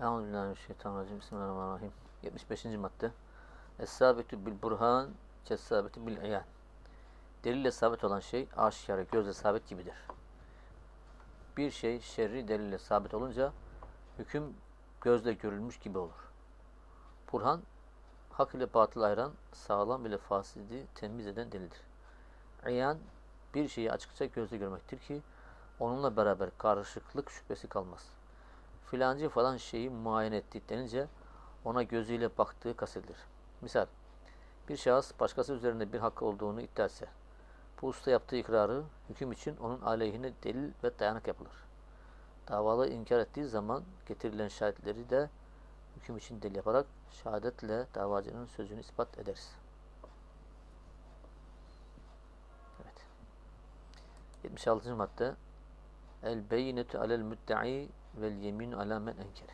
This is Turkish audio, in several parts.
Euzubillahimineşşeytanirracim. Bismillahirrahmanirrahim. 75. madde. Es-sabitü bil burhan kes-sabitü bil iyan. Delille sabit olan şey aşikare, gözle sabit gibidir. Bir şey şerri delille sabit olunca hüküm gözle görülmüş gibi olur. Burhan, hak ile batıl ayıran, sağlam ile fasidi temiz eden delildir. İyan, bir şeyi açıkça gözle görmektir ki onunla beraber karışıklık şüphesi kalmaz. Filancı falan şeyi muayene etti denince ona gözüyle baktığı kastedilir. Misal, bir şahıs başkası üzerinde bir hakkı olduğunu iddia etse, bu usta yaptığı ikrarı hüküm için onun aleyhine delil ve dayanak yapılır. Davalı inkar ettiği zaman getirilen şahitleri de hüküm için delil yaparak şehadetle davacının sözünü ispat ederiz. Evet. 76. madde El beyinetu alel müdda'i vel yemin ala men enkere.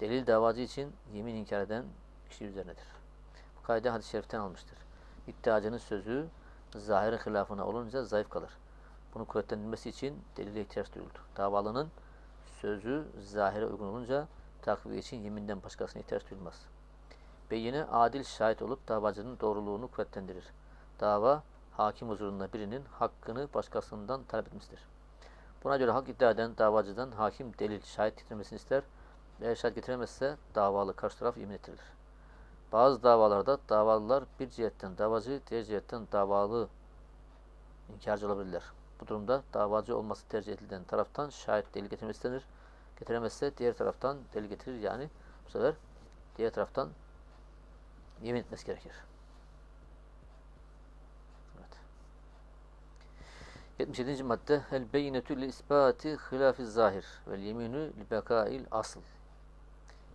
Delil davacı için yemin inkar eden kişi üzerinedir. Bu kaide hadis-i şeriften almıştır. İddiacının sözü zahirin hilafına olunca zayıf kalır. Bunu kuvvetlendirmesi için delile ihtiyaç duyuldu. Davalının sözü zahire uygun olunca takviye için yeminden başkasına ihtiyaç duyulmaz. Beyine adil şahit olup davacının doğruluğunu kuvvetlendirir. Dava hakim huzurunda birinin hakkını başkasından talep etmesidir. Buna göre hak iddia eden davacıdan hakim delil, şahit getirmesini ister. Eğer şahit getiremezse davalı karşı taraf yemin ettirilir. Bazı davalarda davalılar bir cihetten davacı, diğer cihetten davalı inkarcı olabilirler. Bu durumda davacı olması tercih edilen taraftan şahit delil getirmesi istenir. Getiremezse diğer taraftan delil getirir. Yani bu sefer diğer taraftan yemin etmesi gerekir. Evet. 77. madde El beyinetü li isbati hilafi zahir vel yeminü li bekail asıl.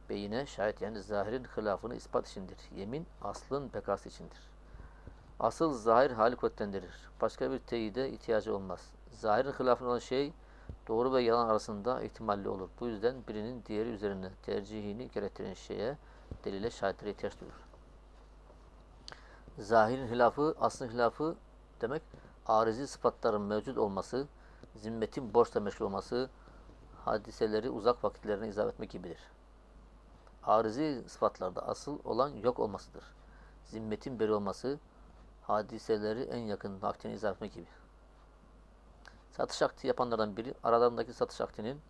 Beyine şahit yani zahirin hilafını ispat içindir. Yemin aslın bekası içindir. Asıl zahir hali kuvvetlendirir. Başka bir teyide ihtiyacı olmaz. Zahirin hilafında olan şey doğru ve yalan arasında ihtimalli olur. Bu yüzden birinin diğeri üzerine tercihini gerektiren şeye delile şahitlere ihtiyaç duyulur. Zahirin hilafı, aslın hilafı demek arizi sıfatların mevcut olması, zimmetin borçla meşgul olması, hadiseleri uzak vakitlerine izah etmek gibidir. Arizi sıfatlarda asıl olan yok olmasıdır. Zimmetin beri olması, hadiseleri en yakın vaktine izah etmek gibi. Satış akti yapanlardan biri aralarındaki satış aktinin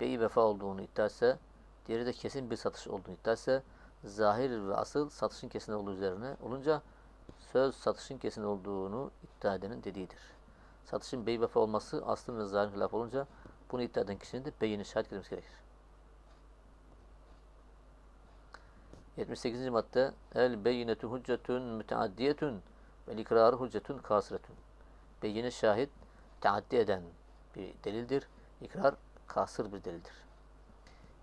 beyi vefa olduğunu iddia etse, diğeri de kesin bir satış olduğunu iddia etse, zahir ve asıl satışın kesin olduğu üzerine olunca söz satışın kesin olduğunu iddia edenin dediğidir. Satışın bey vefa olması aslın ve zahirin hilaf olunca bunu iddia eden kişinin de beyini şahit getirmesi gerekir. 78. madde El beyinetu hüccetun müteaddiyetun ve ikrarı hüccetun kasretun. Beyine şahit teaddi eden bir delildir. İkrar kasır bir delildir.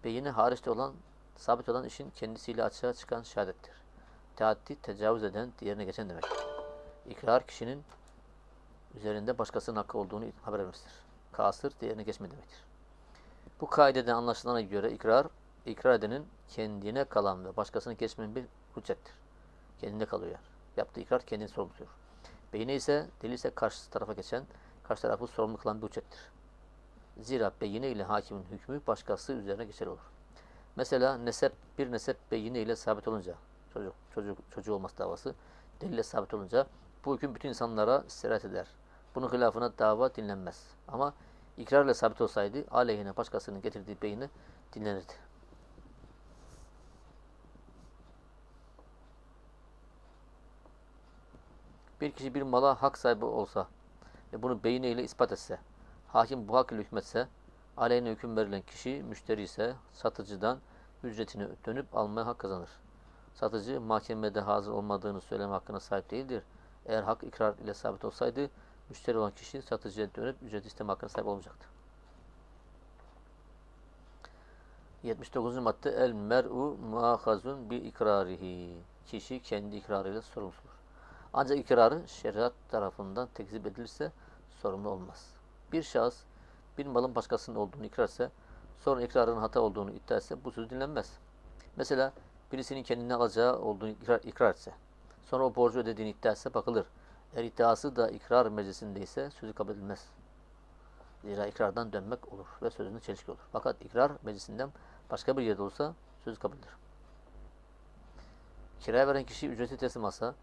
Beyine hariçte olan, sabit olan işin kendisiyle açığa çıkan şehadettir. Teaddi tecavüz eden, diğerine geçen demek. İkrar kişinin üzerinde başkasının hakkı olduğunu haber vermesidir. Kasır diğerine geçme demektir. Bu kaideden anlaşılana göre ikrar, ikrar edenin kendine kalan ve başkasını geçmeyen bir hüccettir. Kendine kalıyor yani. Yaptığı ikrar kendini sorumlu tutuyor. Beyine ise delil ise karşı tarafa geçen, karşı tarafı sorumlu kılan bir hüccettir. Zira beyine ile hakimin hükmü başkası üzerine geçerli olur. Mesela nesep bir nesep beyine ile sabit olunca çocuk çocuk çocuğu olması davası delille sabit olunca bu hüküm bütün insanlara sirayet eder. Bunun hilafına dava dinlenmez. Ama ikrarla sabit olsaydı aleyhine başkasının getirdiği beyine dinlenirdi. Bir kişi bir mala hak sahibi olsa ve bunu beyniyle ispat etse, hakim bu hak ile hükmetse, aleyhine hüküm verilen kişi müşteri ise satıcıdan ücretini dönüp almaya hak kazanır. Satıcı mahkemede hazır olmadığını söyleme hakkına sahip değildir. Eğer hak ikrar ile sabit olsaydı, müşteri olan kişi satıcıya dönüp ücret isteme hakkına sahip olmayacaktı. 79. madde El mer'u muahazun bi ikrarihi. Kişi kendi ikrarıyla sorumludur. Ancak ikrarı şeriat tarafından tekzip edilirse sorumlu olmaz. Bir şahıs bir malın başkasının olduğunu ikrarse, sonra ikrarın hata olduğunu iddia etse bu söz dinlenmez. Mesela birisinin kendine alacağı olduğunu ikrar, ikrar etse, sonra o borcu ödediğini iddia etse bakılır. Eğer iddiası da ikrar meclisindeyse sözü kabul edilmez. Zira ikrardan dönmek olur ve sözünün çelişki olur. Fakat ikrar meclisinden başka bir yerde olsa söz kabuldir. Kiraya veren kişi ücreti teslim alsa,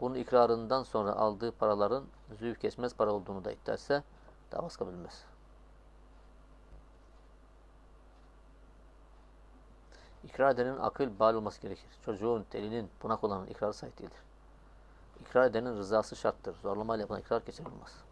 bunun ikrarından sonra aldığı paraların züğüf geçmez para olduğunu da iddia etse davası kabul edilmez. İkrar edenin akıl bal olması gerekir. Çocuğun, delinin, bunak olanın ikrarı sahip değildir. İkrar edenin rızası şarttır. Zorlamayla yapılan ikrar geçerli olmaz.